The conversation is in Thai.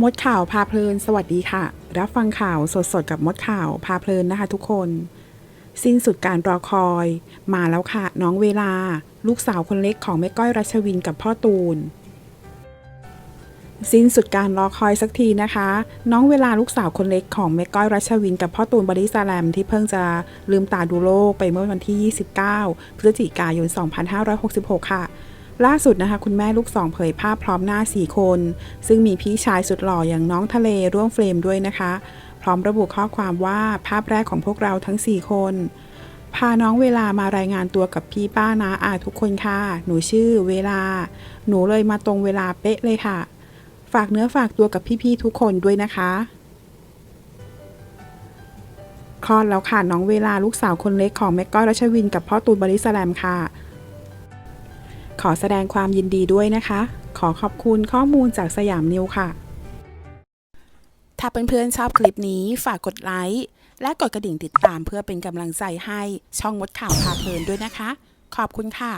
มดข่าวพาเพลิน สวัสดีค่ะ รับฟังข่าวสดๆกับมดข่าวพาเพลินนะคะทุกคน สิ้นสุดการรอคอย มาแล้วค่ะ น้องเวลา ลูกสาวคนเล็กของแม่ก้อยรัชวินกับพ่อตูน สิ้นสุดการรอคอยสักทีนะคะ น้องเวลาลูกสาวคนเล็กของแม่ก้อยรัชวินกับพ่อตูนบอดี้สแลมที่เพิ่งจะลืมตาดูโลกไปเมื่อวันที่ 29 พฤศจิกายน 2566 ค่ะ ล่าสุดนะคะ คุณแม่ลูกสองเผยภาพพร้อมหน้า 4 คน ซึ่งมีพี่ชายสุดหล่ออย่างน้องทะเลร่วมเฟรมด้วยนะคะ พร้อมระบุข้อความว่าภาพแรกของพวกเราทั้ง 4 คน พาน้องเวลามารายงานตัวกับพี่ป้านาอาทุกคนค่ะ หนูชื่อเวลา หนูเลยมาตรงเวลาเป๊ะเลยค่ะ ฝากเนื้อฝากตัวกับพี่ๆทุกคนด้วยนะคะคลอดแล้วค่ะ น้องเวลาลูกสาวคนเล็กของแม่ก้อยรัชวินกับพ่อตูนบริสแลมค่ะ ขอแสดงความยินดีด้วยนะคะ ขอขอบคุณข้อมูลจากสยามนิวค่ะ ถ้าเพื่อนๆชอบคลิปนี้ฝากกดไลค์และกดกระดิ่งติดตามเพื่อเป็นกำลังใจให้ช่องมดข่าวพาเพลินด้วยนะคะ ขอบคุณค่ะ